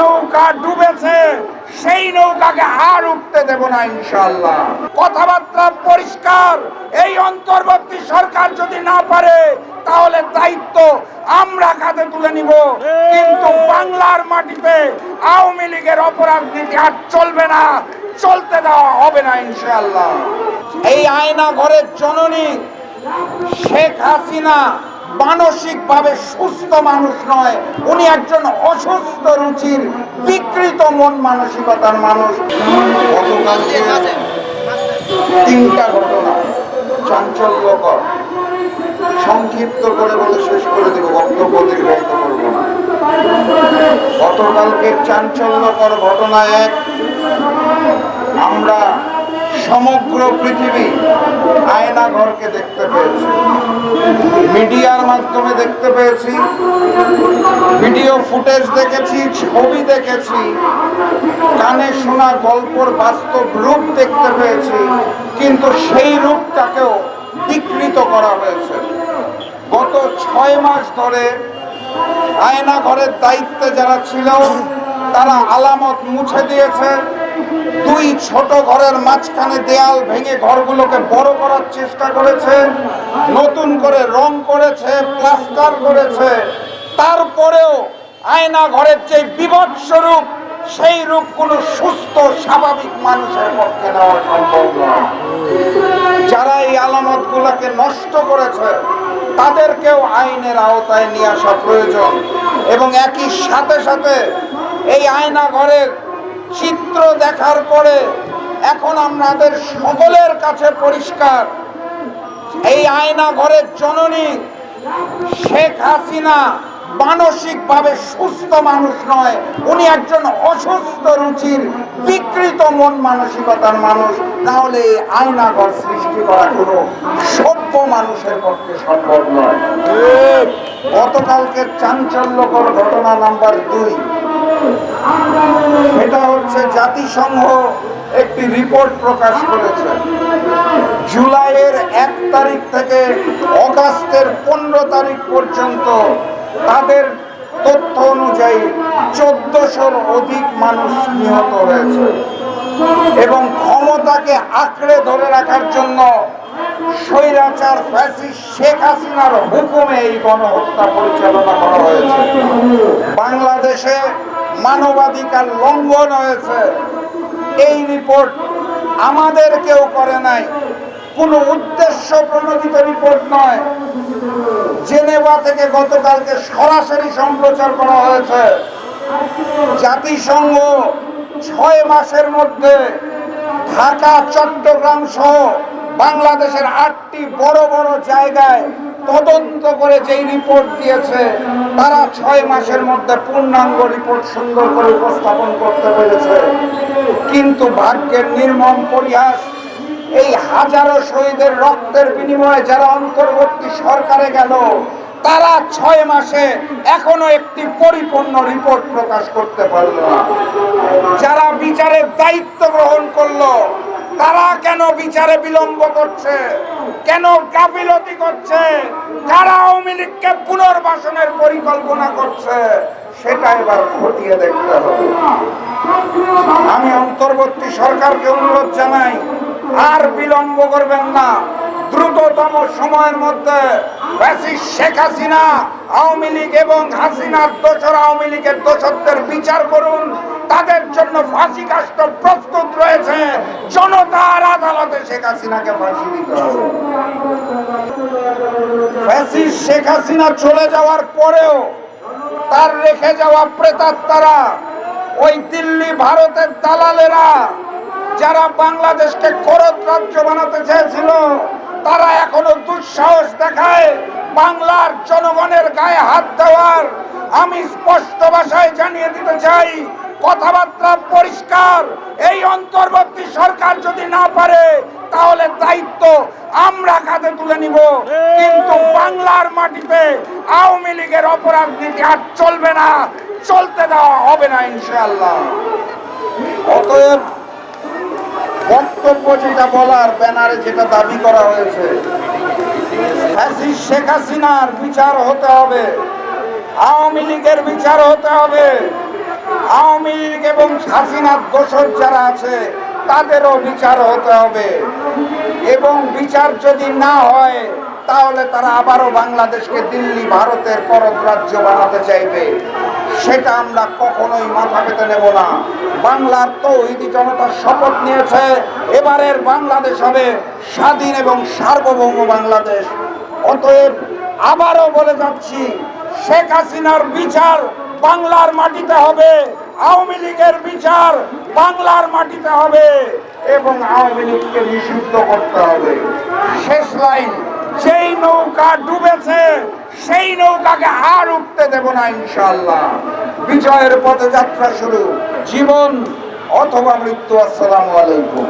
নৌকা ডুবেছে, সেই নৌকাকে আর উঠতে দেব না ইনশাল্লাহ কথাবার্তা পরিষ্কার, এই অন্তর্বর্তী সরকার যদি না পারে, তাহলে দায়িত্ব আমরা কাঁধে তুলে নিব। কিন্তু বাংলার মাটিতে আওয়ামী লীগের অপরাধ নীতি আর চলবে না, চলতে দেওয়া হবে না ইনশাল্লাহ এই আয়না ঘরের জননী শেখ হাসিনা মানসিক ভাবে সুস্থ মানুষ নয়। উনি একজন অসুস্থ রুচির বিকৃত মন মানসিকতার মানুষ। গতকালকে তিনটা ঘটনা চাঞ্চল্যকর। সংক্ষিপ্ত করে বলে শেষ করে দেব, বক্তব্য দীর্ঘায়িত করব না। গতকালকে চাঞ্চল্যকর ঘটনা এক। আমরা সমগ্র পৃথিবী আয়না ঘরকে দেখতে পেয়েছি। মিডিয়ার মাধ্যমে দেখতে পেয়েছি। ভিডিও ফুটেজ দেখেছি, ছবি দেখেছি, কানে শোনা গল্পর বাস্তব রূপ দেখতে পেয়েছি, কিন্তু সেই রূপটাকেও বিকৃত করা হয়েছে। গত ছয় মাস ধরে আয়না ঘরের দায়িত্বে যারা ছিল তারা আলামত মুছে দিয়েছে। দুই ছোট ঘরের মাঝখানে দেয়াল ভেঙে ঘরগুলোকে বড় করার চেষ্টা করেছে, নতুন করে রং করেছে, প্লাস্টার করেছে। তারপরেও আয়না ঘরের যে বিভৎস রূপ, সেই রূপ কোনো সুস্থ, স্বাভাবিক মানুষের পক্ষে নেওয়া সম্ভব যারা এই আলামত গুলাকে নষ্ট করেছে, তাদেরকেও আইনের আওতায় নিয়ে আসা প্রয়োজন। এবং একই সাথে সাথে এই আয়না ঘরের চিত্র দেখার পরে এখন আমাদের সকলের কাছে পরিষ্কার। এই আয়না ঘরের জননী শেখ হাসিনা মানসিকভাবে সুস্থ মানুষ নয় উনি একজন অসুস্থ রুচির বিকৃত মন মানসিকতার মানুষ। তাহলে এই আয়না ঘর সৃষ্টি করা কোনো সভ্য মানুষের পক্ষে সম্ভব নয়। গতকালকে চাঞ্চল্যকর ঘটনা নাম্বার দুই। এটা হচ্ছে জাতিসংঘ একটি রিপোর্ট প্রকাশ করেছে। জুলাইয়ের এক তারিখ থেকে অগাস্টের পনেরো তারিখ পর্যন্ত তাদের তথ্য অনুযায়ী চোদ্দশোর অধিক মানুষ নিহত হয়েছে। এবং ক্ষমতাকে আঁকড়ে ধরে রাখার জন্য স্বৈরাচার ফ্যাসিস্ট শেখ হাসিনার হুকুমে এই গণহত্যা পরিচালনা করা হয়েছে। বাংলাদেশে মানবাধিকার লঙ্ঘন হয়েছে। এই রিপোর্ট আমাদের কেউ করে নাই। কোনো উদ্দেশ্য প্রণোদিত রিপোর্ট নয়। জেনেভা থেকে গতকালকে সরাসরি সম্প্রচার করা হয়েছে। জাতিসংঘ ছয় মাসের মধ্যে ঢাকা, চট্টগ্রাম সহ বাংলাদেশের আটটি বড় বড় জায়গায় তদন্ত করে যেই রিপোর্ট দিয়েছে, তারা ছয় মাসের মধ্যে পূর্ণাঙ্গ রিপোর্ট সুন্দর করে উপস্থাপন করতে পেরেছে। কিন্তু ভাগ্যের নির্মম পরিহাস, এই হাজারো শহীদের রক্তের বিনিময়ে যারা অন্তর্বর্তী সরকারে গেল, তারা ছয় মাসে এখনও একটি পরিপূর্ণ রিপোর্ট প্রকাশ করতে পারল না। যারা বিচারের দায়িত্ব গ্রহণ করল তারা কেন বিচারে বিলম্ব করছে? কেন গাফিলতি করছে? কারা আওয়ামী পুনর্বাসনের পরিকল্পনা করছে, সেটা এবার খতিয়ে দেখতে হবে। আমি অন্তর্বর্তী সরকারকে অনুরোধ জানাই, আর বিলম্ব করবেন না। দ্রুততম সময়ের মধ্যে শেখ হাসিনা, আওয়ামী লীগ এবং হাসিনার দোসর আওয়ামী লীগের দোসরদের বিচার করুন। তাদের জন্য ফাঁসি কাষ্ট প্রস্তুত রয়েছে। জনতার আদালতে শেখ হাসিনাকে ফাঁসি দিতে হবে। শেখ হাসিনা চলে যাওয়ার পরেও তার রেখে যাওয়া প্রেতাত্মারা, ওই দিল্লি ভারতের দালালেরা, যারা বাংলাদেশকে করত রাজ্য বানাতে চেয়েছিল তারা এখনও দুঃসাহস দেখায়। বাংলার জনগণের গায়ে হাত দেওয়ার। আমি স্পষ্ট ভাষায় জানিয়ে দিতে চাই, কথাবার্তা পরিষ্কার। এই অন্তর্বর্তী সরকার যদি না পারে, তাহলে দায়িত্ব আমরা কাঁধে তুলে নিব। কিন্তু বাংলার মাটিতে আওয়ামী লীগের অপরাধ নীতি আর চলবে না, চলতে দেওয়া হবে না, ইনশাআল্লাহ। অতএব বক্তব্য যেটা বলার, ব্যানারে যেটা দাবি করা হয়েছে শেখ হাসিনার বিচার হতে হবে, আওয়ামী লীগের বিচার হতে হবে, আওয়ামী লীগ এবং হাসিনার দোষর যারা আছে, তাদেরও বিচার হতে হবে। এবং বিচার যদি না হয়, তাহলে তারা আবারও বাংলাদেশকে দিল্লি, ভারতের করদ রাজ্য বানাতে চাইবে। সেটা আমরা কখনোই মাথা পেতে নেব না। বাংলার তৌহিদি জনতার শপথ নিয়েছে, এবারের বাংলাদেশ হবে স্বাধীন এবং সার্বভৌম বাংলাদেশ। অতএব আবারও বলে যাচ্ছি, শেখ হাসিনার বিচার বাংলার মাটিতে হবে, আওয়ামী লীগের বিচার বাংলার মাটিতে হবে এবং আওয়ামী লীগকে নিষিদ্ধ করতে হবে। শেষ লাইন, যেই নৌকা ডুবেছে সেই নৌকাকে আর উঠতে দেব না ইনশাল্লাহ বিজয়ের পথে যাত্রা শুরু। জীবন অথবা মৃত্যু, আসসালাম আলাইকুম।